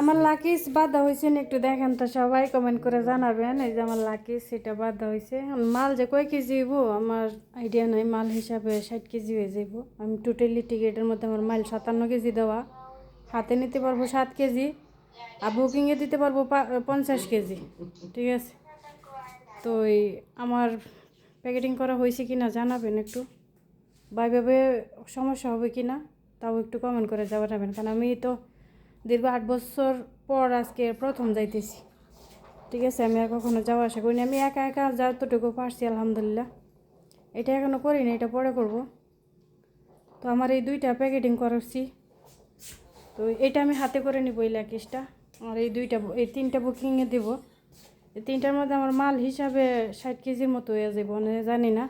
আমার লাকিস বাধা হয়েছে না একটু দেখেন তো সবাই কমেন্ট করে জানাবেন। এই যে আমার লাকিস সেটা বাধা হয়েছে। মাল যে কয় কেজি হইব, আমার আইডিয়া নাই, মাল হিসাবে ষাট কেজি হয়ে যাব আমি টোটালি টিকিটের মধ্যে আমার মাল সাতান্ন কেজি দেওয়া। হাতে নিতে পারব সাত কেজি, আর বুকিংয়ে দিতে পারব পঞ্চাশ কেজি, ঠিক আছে? তো এই আমার প্যাকেটিং করা হয়েছে কি না জানাবেন একটু। ভাইভাবে সমস্যা হবে কি না তাও একটু কমেন্ট করে জানাবেন। কারণ আমি তো দীর্ঘ আট বছর পর আজকে প্রথম যাইতেছি। ঠিক আছে, আমি আর কখনো যাওয়া আসা করিনি। আমি একা একা যতটুকু পারছি, আলহামদুলিল্লাহ। এটা এখনও করিনি, এটা পরে করব। তো আমার এই দুইটা প্যাকেটিং করাচ্ছি। তো এটা আমি হাতে করে নিব এই ল্যাকিসটা আর এই দুইটা এই তিনটা বুকিংয়ে দেব। এই তিনটার মধ্যে আমার মাল হিসাবে ষাট কেজির মতো হয়ে যাব মানে জানি না।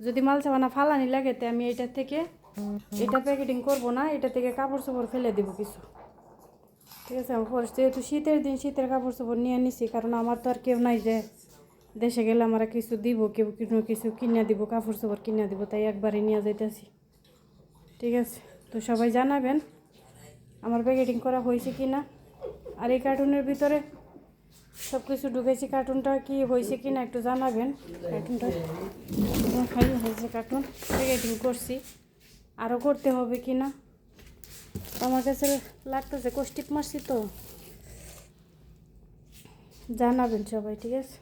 যদি মাল চাবানা ফালানি লাগে, তো আমি এটা থেকে, এটা প্যাকেটিং করব না, এটা থেকে কাপড় চোপড় ফেলে দেব কিছু। ঠিক আছে পরে যেহেতু শীতের দিন, শীতের কাপড় চোপড় নিয়ে নিছি কারণ আমার তো আর কেউ নাই যে দেশে গেলে আমরা কিছু দিব, কেউ কোনো, কিছু কিনে দিব, কাপড় চোপড় কিনে দিব, তাই একবারে নিয়ে যাইতেছি। ঠিক আছে, তো সবাই জানাবেন আমার প্যাকেটিং করা হয়েছে কি না আর এই কার্টুনের ভিতরে সব কিছু ঢুকেছি কার্টুনটা কি হয়েছে কি না একটু জানাবেন। কার্টুনটা হয়েছে কার্টুন প্যাকেটিং করছি আরও করতে হবে কি না আমার কাছে লাগতেছে কষ্টিপ মারছি তো। জানাবেন সবাই ঠিক আছে?